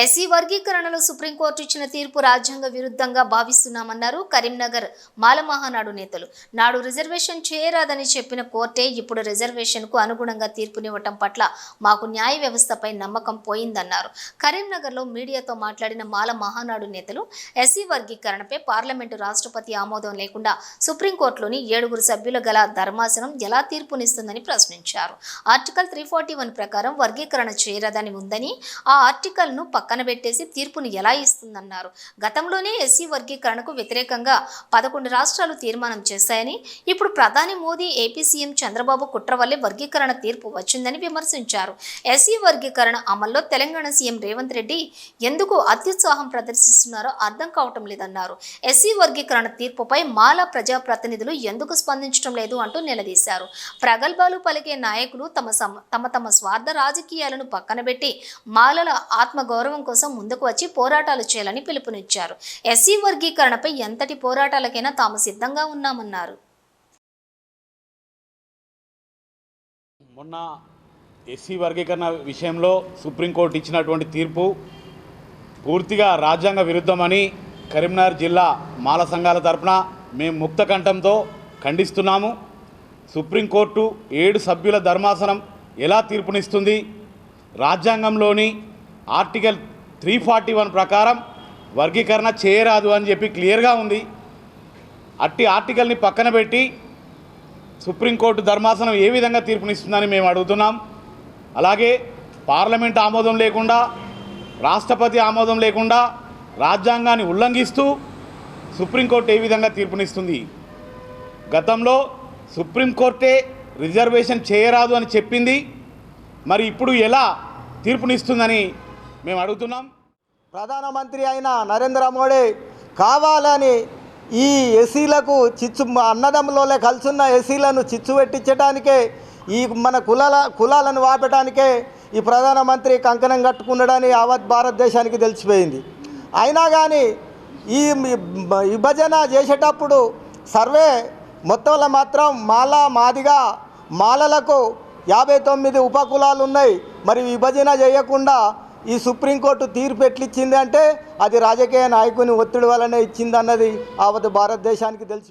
SC వర్గీకరణలో supreme court ఇచ్చిన తీర్పు రాజ్యాంగ విరుద్ధంగా భావిస్తున్నామన్నారు కరీంనగర్ మాల మహానాడు నేతలు. నాడు రిజర్వేషన్ చేయరాదని చెప్పిన కోర్టే ఇప్పుడు రిజర్వేషన్కు అనుగుణంగా తీర్పునివ్వటం పట్ల మాకు న్యాయ వ్యవస్థపై నమ్మకం పోయిందన్నారు. కరీంనగర్లో మీడియాతో మాట్లాడిన మాల మహానాడు నేతలు ఎస్సీ వర్గీకరణపై పార్లమెంటు రాష్ట్రపతి ఆమోదం లేకుండా సుప్రీంకోర్టులోని ఏడుగురు సభ్యుల గల ధర్మాసనం ఎలా తీర్పునిస్తుందని ప్రశ్నించారు. ఆర్టికల్ త్రీ ఫార్టీ వన్ ప్రకారం వర్గీకరణ చేయరాదని ఉందని ఆ ఆర్టికల్ను పక్క పక్కన పెట్టేసి తీర్పును ఎలా ఇస్తుందన్నారు. గతంలోనే ఎస్సీ వర్గీకరణకు వ్యతిరేకంగా పదకొండు రాష్ట్రాలు తీర్మానం చేశాయని ఇప్పుడు ప్రధాని మోదీ ఏపీ సీఎం చంద్రబాబు కుట్ర వల్లే వర్గీకరణ తీర్పు వచ్చిందని విమర్శించారు. ఎస్సీ వర్గీకరణ అమల్లో తెలంగాణ సీఎం రేవంత్ రెడ్డి ఎందుకు అత్యుత్సాహం ప్రదర్శిస్తున్నారో అర్థం కావటం లేదన్నారు. ఎస్సీ వర్గీకరణ తీర్పుపై మాల ప్రజాప్రతినిధులు ఎందుకు స్పందించడం లేదు అంటూ నిలదీశారు. ప్రగల్భాలు పలికే నాయకులు తమ తమ తమ స్వార్థ రాజకీయాలను పక్కన పెట్టి మాలల ఆత్మగౌరవం కోసం ముందుకు వచ్చి పోరాటాలు చేయాలని పిలుపునిచ్చారు. ఎస్సీ వర్గీకరణపై ఎంతటి పోరాటాలకైనా తాము సిద్ధంగా ఉన్నామన్నారు. మొన్న ఎస్సీ వర్గీకరణ విషయంలో సుప్రీంకోర్టు ఇచ్చినటువంటి తీర్పు పూర్తిగా రాజ్యాంగ విరుద్ధమని కరీంనగర్ జిల్లా మాల సంఘాల తరపున మేము ముక్త కంఠంతో ఖండిస్తున్నాము. సుప్రీంకోర్టు ఏడు సభ్యుల ధర్మాసనం ఎలా తీర్పునిస్తుంది? రాజ్యాంగంలోని ఆర్టికల్ త్రీ ఫార్టీ వన్ ప్రకారం వర్గీకరణ చేయరాదు అని చెప్పి క్లియర్గా ఉంది. అట్టి ఆర్టికల్ని పక్కన పెట్టి సుప్రీంకోర్టు ధర్మాసనం ఏ విధంగా తీర్పునిస్తుందని మేము అడుగుతున్నాం. అలాగే పార్లమెంట్ ఆమోదం లేకుండా రాష్ట్రపతి ఆమోదం లేకుండా రాజ్యాంగాన్ని ఉల్లంఘిస్తూ సుప్రీంకోర్టు ఏ విధంగా తీర్పునిస్తుంది? గతంలో సుప్రీంకోర్టే రిజర్వేషన్ చేయరాదు అని చెప్పింది. మరి ఇప్పుడు ఎలా తీర్పునిస్తుందని మేము అడుగుతున్నాం. ప్రధానమంత్రి అయిన నరేంద్ర మోడీ కావాలని ఈ ఎస్సీలకు చిచ్చు అన్నదమ్ములోనే కలిసున్న ఎస్సీలను చిచ్చు పెట్టించడానికే ఈ మన కులాల కులాలను వాపటానికే ఈ ప్రధానమంత్రి కంకణం కట్టుకున్నాడని యావత్ భారతదేశానికి తెలిసిపోయింది. అయినా కానీ ఈ విభజన చేసేటప్పుడు సర్వే మొత్తంలో మాత్రం మాల మాదిగా మాలలకు యాభై తొమ్మిది ఉపకులాలు ఉన్నాయి. మరి విభజన చేయకుండా ఈ సుప్రీంకోర్టు తీర్పు ఎట్లిచ్చింది అంటే అది రాజకీయ నాయకుని ఒత్తిడి వల్లనే ఇచ్చిందన్నది ఆవత భారతదేశానికి తెలిసి